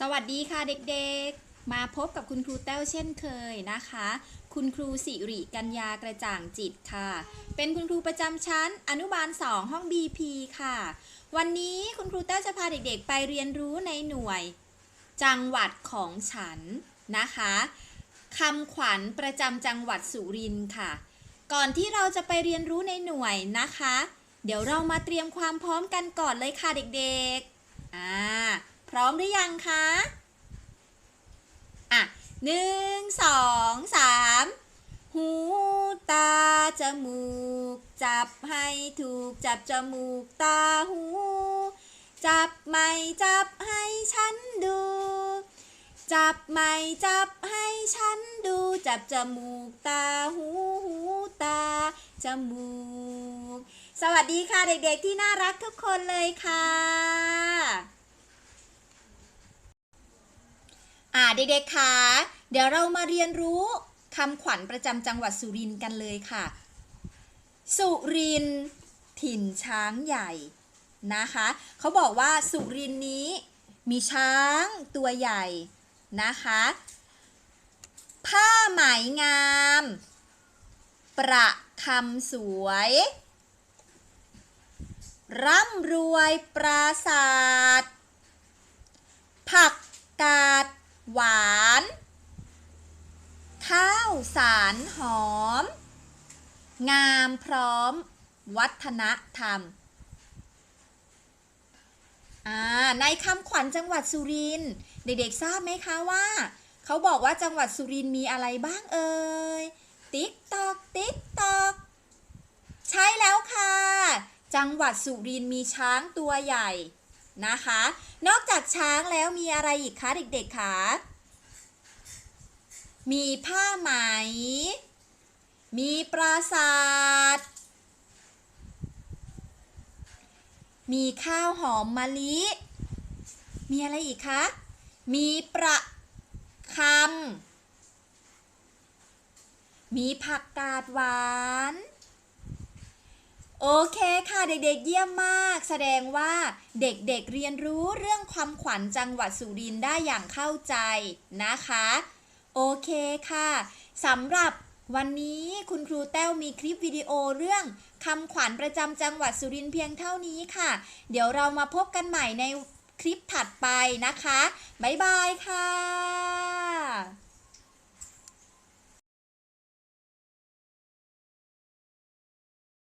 สวัสดีค่ะเด็กๆ มาพบกับคุณครูแต้วเช่นเคยนะคะ คุณครูสิริกัญญากระจ่างจิตค่ะ เป็นคุณครูประจำชั้น อนุบาล 2 ห้อง BP ค่ะ วันนี้คุณครูแต้วจะพาเด็กๆ ไปเรียนรู้ในหน่วย จังหวัดของฉันนะคะคำขวัญประจำจังหวัดสุรินทร์ค่ะ ก่อนที่เราจะไปเรียนรู้ในหน่วยนะคะ เดี๋ยวเรามาเตรียมความพร้อมกันก่อนเลยค่ะเด็กๆอ่า พร้อมหรือยังคะ อะหนึ่งสองสามหูตาจมูก จับให้ถูกจับจมูกตาหู จับไม่จับให้ฉันดู จับไม่จับให้ฉันดู จับจมูกตาหูหูตาจมูก สวัสดีค่ะเด็กๆที่น่ารักทุกคนเลยค่ะ อ่า เด็กๆคะเดี๋ยวเรามาเรียนรู้คำขวัญประจำจังหวัดสุรินทร์กันเลยค่ะ สุรินทร์ถิ่นช้างใหญ่นะคะ เขาบอกว่าสุรินทร์นี้มีช้างตัวใหญ่นะคะ ผ้าไหมงาม ประคำสวย ร่ำรวยปราศาสตร์ผักกาด หวาน ข้าวสารหอม งามพร้อม วัฒนธรรมอ่าในคำขวัญจังหวัดสุรินทร์เด็กๆทราบไหมคะว่า เขาบอกว่าจังหวัดสุรินทร์มีอะไรบ้างเอ่ย ติ๊กตอกติ๊กตอก ใช่แล้วค่ะ จังหวัดสุรินทร์มีช้างตัวใหญ่ นะคะ นอกจากช้างแล้วมีอะไรอีกคะเด็กๆคะ มีผ้าไหม มีปราสาท มีข้าวหอมมะลิ มีอะไรอีกคะ มีประคำมีผักกาดหวาน โอเคค่ะเด็กๆเยี่ยมมาก แสดงว่าเด็กๆเเรียนรู้เรื่องความขวัญจังหวัดสุรินทร์ได้อย่างเข้าใจนะคะ โอเคค่ะสำหรับวันนี้คุณครูแต้วมีคลิปวิดีโอเรื่องคำขวัญประจำจังหวัดสุรินทร์เพียงเท่านี้ค่ะ เดี๋ยวเรามาพบกันใหม่ในคลิปถัดไปนะคะ บ๊ายบายค่ะ